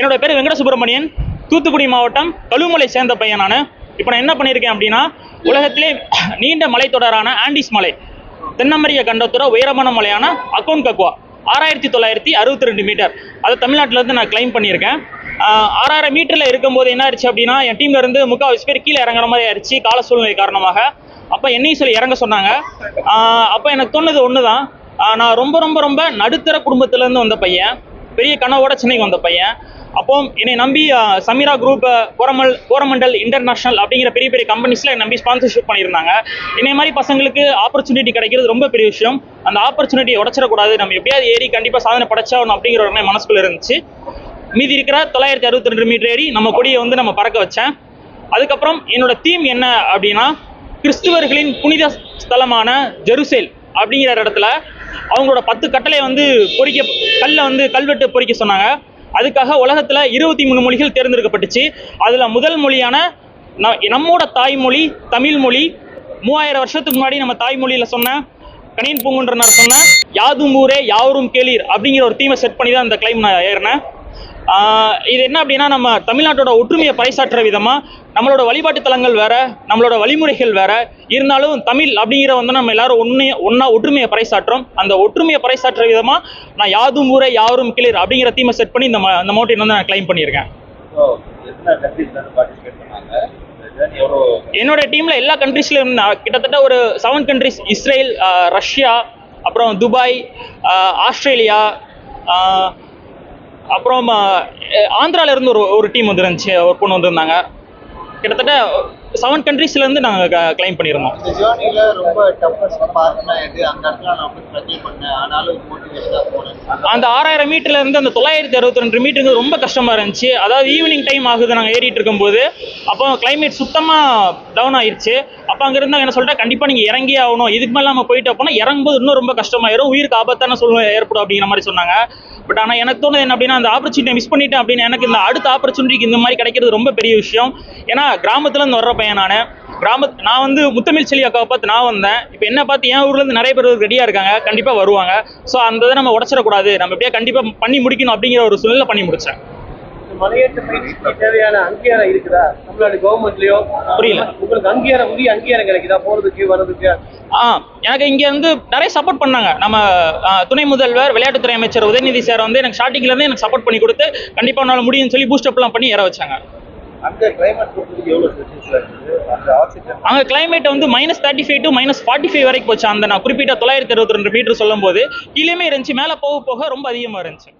என்னோட பேர் வெங்கட சுப்பிரமணியன் தூத்துக்குடி மாவட்டம் கழுமலை சேர்ந்த பையன் நான் இப்போ நான் என்ன பண்ணியிருக்கேன் அப்படின்னா உலகத்திலே நீண்ட மலைத்தொடரான ஆண்டிஸ் மலை தென்னமரிய கண்டத்தோட உயரமான மலையான அக்கௌண்ட் கக்குவா ஆறாயிரத்தி தொள்ளாயிரத்தி அறுபத்தி ரெண்டு மீட்டர். அதை தமிழ்நாட்டிலேருந்து நான் கிளைம் பண்ணியிருக்கேன் ஆறாயிரம் மீட்டரில் இருக்கும்போது என்ன ஆயிடுச்சு அப்படின்னா என் டீம்ல இருந்து முக்கால்வாசி பேர் கீழே இறங்குற மாதிரி ஆயிடுச்சு கால சூழ்நிலை காரணமாக. அப்போ என்னையும் சொல்லி இறங்க சொன்னாங்க. அப்போ எனக்கு தோணுது ஒன்று தான் நான் ரொம்ப ரொம்ப ரொம்ப நடுத்தர குடும்பத்திலேருந்து வந்த பையன். பெரிய கனவோட சென்னைக்கு வந்த பையன். அப்போ என்னை நம்பி சமீரா குரூப் கோரமல் கோரமண்டல் இன்டர்நேஷனல் அப்படிங்கிற பெரிய பெரிய கம்பெனிஸில் நம்பி ஸ்பான்சர்ஷிப் பண்ணியிருந்தாங்க. இதே மாதிரி பசங்களுக்கு ஆப்பர்ச்சுனிட்டி கிடைக்கிறது ரொம்ப பெரிய விஷயம். அந்த ஆப்பர்ச்சுனிட்டியை உடச்சிடக்கூடாது. நம்ம எப்படியாவது ஏறி கண்டிப்பாக சாதனை படைச்சாகணும் அப்படிங்கிற ஒரு மனசுக்குள்ள இருந்துச்சு. மீதி இருக்கிற தொள்ளாயிரத்தி அறுபத்தி ரெண்டு மீட்டர் ஏறி நம்ம கொடியை வந்து நம்ம பறக்க வச்சேன். அதுக்கப்புறம் என்னோட தீம் என்ன அப்படின்னா கிறிஸ்துவர்களின் புனித ஸ்தலமான ஜெருசேல் அப்படிங்கிற இடத்துல அவங்களோட பத்து கட்டளை வந்து பொறிக்க கல்லை வந்து கல்வெட்டு பொறிக்க சொன்னாங்க. அதுக்காக உலகத்தில் இருபத்தி மூணு மொழிகள் தேர்ந்தெடுக்கப்பட்டுச்சு. அதில் முதல் மொழியான ந- நம்மோட தாய்மொழி தமிழ் மொழி. மூவாயிரம் வருஷத்துக்கு முன்னாடி நம்ம தாய்மொழியில் சொன்ன கணியன் பூங்குன்றனார் சொன்ன யாதும் ஊரே யாவரும் கேளீர் அப்படிங்கிற ஒரு தீமை செட் பண்ணி தான் இந்த கிளைம் நான் ஏறினேன். இது என்ன அப்படின்னா நம்ம தமிழ்நாட்டோட ஒற்றுமையை பறைசாற்றுற விதமா நம்மளோட வழிபாட்டு தலங்கள் வேற நம்மளோட வழிமுறைகள் வேற இருந்தாலும் தமிழ் அப்படிங்கிற வந்து நம்ம எல்லாரும் ஒன்று ஒன்றா ஒற்றுமையை பறைசாற்றுறோம். அந்த ஒற்றுமையை பறைசாற்றுற விதமா நான் யாதும் ஊரே யாவரும் கிளிர் அப்படிங்கிற தீமை செட் பண்ணி இந்த இந்த மவுண்டைன் வந்து நான் கிளைம் பண்ணியிருக்கேன். என்னோட டீம்ல எல்லா கண்ட்ரீஸ்லயும் கிட்டத்தட்ட ஒரு செவன் கண்ட்ரீஸ் இஸ்ரேல் ரஷ்யா அப்புறம் துபாய் ஆஸ்திரேலியா அப்புறம் ஆந்திராவிலேருந்து இருந்து ஒரு ஒரு டீம் வந்து இருந்துச்சு ஒரு பொண்ணு வந்திருந்தாங்க. கிட்டத்தட்ட செவன் கண்ட்ரீஸ்ல இருந்து நாங்கள் கிளைம் பண்ணியிருந்தோம் இந்த ஜேர்னில ரொம்ப டஃபஸ்ட் பார்ட்னா எது? அந்த இடத்துல நான் வந்து ஸ்ட்ரகிள் பண்ணேன். ஆனாலும் மோட்டிவேஷனாக போனேன். அந்த ஆறாயிரம் மீட்டர்ல இருந்து அந்த தொள்ளாயிரத்தி அறுபத்தி ரெண்டு மீட்டருக்கு ரொம்ப கஷ்டமா இருந்துச்சு. அதாவது ஈவினிங் டைம் ஆகுது நாங்கள் ஏறிட்டு இருக்கும்போது. அப்போ கிளைமேட் சுத்தமா டவுன் ஆயிருச்சு. அப்போ அங்க இருந்தாங்க என்ன சொல்லிட்டா கண்டிப்பா நீங்க இறங்கி ஆகணும். இதுக்கு மேல நம்ம போயிட்டு போனா இறங்கும்போது இன்னும் ரொம்ப கஷ்டமாயிரும். உயிருக்கு ஆபத்தான சூழ்நிலை ஏற்படும் அப்படிங்கிற மாதிரி சொன்னாங்க. பட் ஆனால் எனக்கு தோணுது என்ன அப்படின்னா அந்த ஆப்பர்ச்சுனிட்டி மிஸ் பண்ணிட்டேன் அப்படின்னு எனக்கு இந்த அடுத்த ஆப்பர்ச்சுனிட்டிக்கு இந்த மாதிரி கிடைக்கிறது ரொம்ப பெரிய விஷயம். ஏன்னா கிராமத்துல இருந்து வர்ற பையன் நான் கிராம நான் வந்து முத்தமிழ் செல்வி அக்காவை பார்த்து நான் வந்தேன். இப்போ என்ன பார்த்து என் ஊர்ல இருந்து நிறைய பேர் ரெடியா இருக்காங்க. கண்டிப்பா வருவாங்க. ஸோ அந்த இதை நம்ம உடச்சிடக்கூடாது. நம்ம எப்படியா கண்டிப்பா பண்ணி முடிக்கணும் அப்படிங்கிற ஒரு சூழ்நிலை பண்ணி முடிச்சேன். இந்த மலையேற்ற பயிற்சிக்கு தேவையான அங்கீகாரம் இருக்குதா? தமிழ்நாடு கவர்மெண்ட்லயோ புரியல. உங்களுக்கு அங்கீகாரம் உரிய அங்கீகாரம் கிடைக்குதா? போறதுக்கு வர்றதுக்கு? ஆ எனக்கு இங்க வந்து நிறைய சப்போர்ட் பண்ணாங்க. நம்ம துணை முதல்வர் விளையாட்டுத்துறை அமைச்சர் உதயநிதி சார் வந்து எனக்கு ஸ்டார்டிங்ல இருந்து எனக்கு சப்போர்ட் பண்ணி கொடுத்து கண்டிப்பா உன்னால முடியும்னு சொல்லி பூஸ்ட் அப்லாம் பண்ணி ஏற வச்சாங்க. அங்க கிளைமேட் அங்கே கிளைமேட் வந்து minus thirty five to minus forty five வரைக்கும் போச்சு. அந்த நான் குறிப்பிட்ட தொள்ளாயிரத்தி அறுபத்தி ரெண்டு மீட்டர் சொல்லும் போது கீழேயுமே இருந்துச்சு மேலே போக போக ரொம்ப அதிகமாக இருந்துச்சு.